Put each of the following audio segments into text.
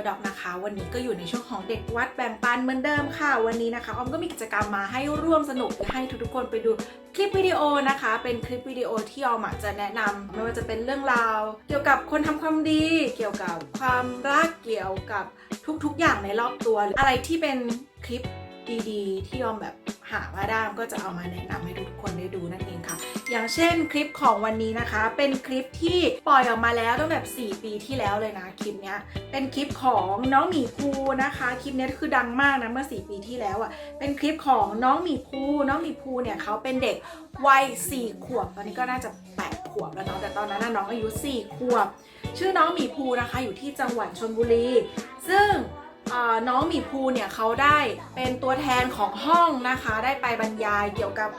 Temper Dog นะคะ วันนี้ก็อยู่ในช่วงของเด็กวัดแบ่งปันเหมือนเดิมค่ะ วันนี้นะคะออมก็มีกิจกรรมมาให้ร่วมสนุกให้ทุกๆคนไปดูคลิปวิดีโอนะคะ เป็นคลิปวิดีโอที่ออมจะแนะนำไม่ว่าจะเป็นเรื่องราว เกี่ยวกับคนทำความดี เกี่ยวกับความรักเกี่ยวกับทุกๆอย่างในรอบตัว อะไรที่เป็นคลิปดีๆ ที่ออมแบบ หามาได้ออมก็จะเอามาแนะนำให้ทุกคนได้ดูนั่นเองค่ะ อย่างเช่นคลิปของวันนี้นะคะ เป็นคลิปที่ปล่อยออกมาแล้วตั้งแบบ 4 ปีที่แล้วเลยนะคลิปเนี้ยเป็นคลิปของน้องหมีภูนะคะคลิปนี้คือดังมากนะเมื่อ 4 ปีที่แล้วอะ่ะเป็นคลิปของน้องหมีภูน้องหมีภูเนี่ยเขาเป็นเด็กวัย 4 ขวบ ตอนนี้ก็น่าจะ 8 ขวบแล้วเนาะแต่ตอนนั้นน้องอายุ 4 ขวบ ชื่อน้องหมีภูนะคะอยู่ที่จังหวัดชนบุรี ซึ่ง น้องหมีภูเนี่ยเขาได้เป็นตัวแทนของห้องนะคะ ได้ไปบรรยายเกี่ยวกับ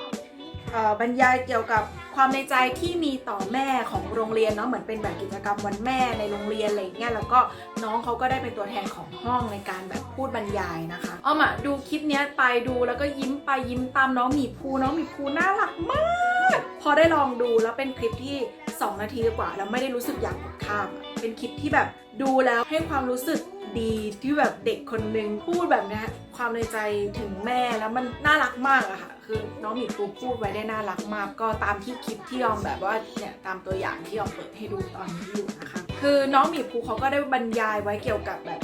บรรยายเกี่ยวกับความในใจที่มีต่อแม่ของโรงเรียนเนาะเหมือนเป็นแบบกิจกรรมวันแม่ในโรงเรียนอะไรเงี้ยแล้วก็น้องเขาก็ได้เป็นตัวแทนของห้องในการแบบพูดบรรยายนะคะอ้อมอะดูคลิปเนี้ยไปดูแล้วก็ยิ้มไปยิ้มตามน้องหมีภูน้องหมีภูน่ารักมาก พอได้ลองดูแล้วเป็นคลิปที่ 2 นาทีกว่า แล้วไม่ได้รู้สึกอยากกดข้าม เป็นคลิปที่แบบดูแล้วให้ความรู้สึกดีที่แบบเด็กคนหนึ่งพูดแบบนี้ความในใจถึงแม่แล้วมันน่ารักมากอะค่ะ คือน้องหมีภูพูดไว้ได้น่ารักมาก ก็ตามที่คลิปที่ยอมแบบว่าเนี่ยตามตัวอย่างที่ยอมเปิดให้ดูตอนนี้อยู่นะคะ คือน้องหมีภูเขาก็ได้บรรยายไว้เกี่ยวกับแบบ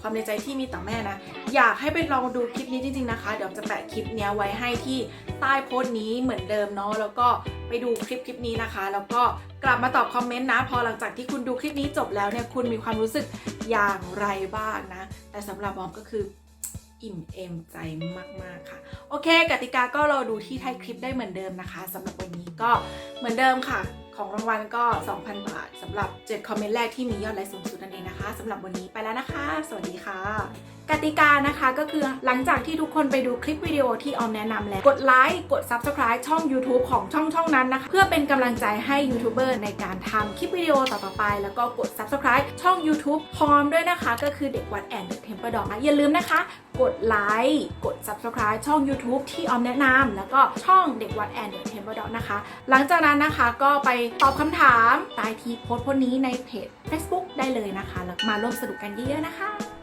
ความในใจที่มีต่อแม่นะ อยากให้ไปลองดูคลิปนี้จริงๆนะคะ เดี๋ยวจะแปะคลิปเนี้ยไว้ให้ที่ใต้โพสต์นี้เหมือนเดิมเนาะแล้วก็ไปดูคลิปคลิปนี้นะคะ แล้วก็กลับมาตอบคอมเมนต์นะ พอหลังจากที่คุณดูคลิปนี้จบแล้วเนี่ยคุณมีความรู้สึกอย่างไรบ้างนะ แต่สำหรับบอมก็คืออิ่มเอมใจมาก ๆ ค่ะ โอเค กติกาก็รอดูที่ท้ายคลิปได้เหมือนเดิมนะคะสำหรับวันนี้ก็เหมือนเดิมค่ะ ของรางวัลก็ 2,000 บาทสำหรับ 7 คอมเมนต์แรกที่มียอดไลค์สูงสุดนั่นเองนะคะสำหรับวันนี้ไปแล้วนะคะ สวัสดีค่ะ กติกานะคะก็คือหลังจากที่ทุกคนไปดูคลิปวิดีโอที่ออมแนะนำแล้ว กดไลค์กด Subscribe ช่อง YouTube ของช่องช่องนั้นนะคะเพื่อเป็นกำลังใจให้ยูทูบเบอร์ในการทำคลิปวิดีโอต่อๆไป แล้วก็กด Subscribe ช่อง YouTube พร้อมด้วยนะคะ ก็คือเด็กวัดแอนด์เทมเปอร์ดอกอย่าลืมนะคะ กดไลค์กด Subscribe ช่อง YouTube ที่ออมแนะนำแล้วก็ช่องเด็กวัดแอนด์เทมเปอร์ดอกนะคะ หลังจากนั้นนะคะก็ไปตอบคำถามใต้ที่โพสต์พวกนี้ในเพจ Facebook ได้เลยนะคะแล้วมาร่วมสนุกกันเยอะๆนะคะ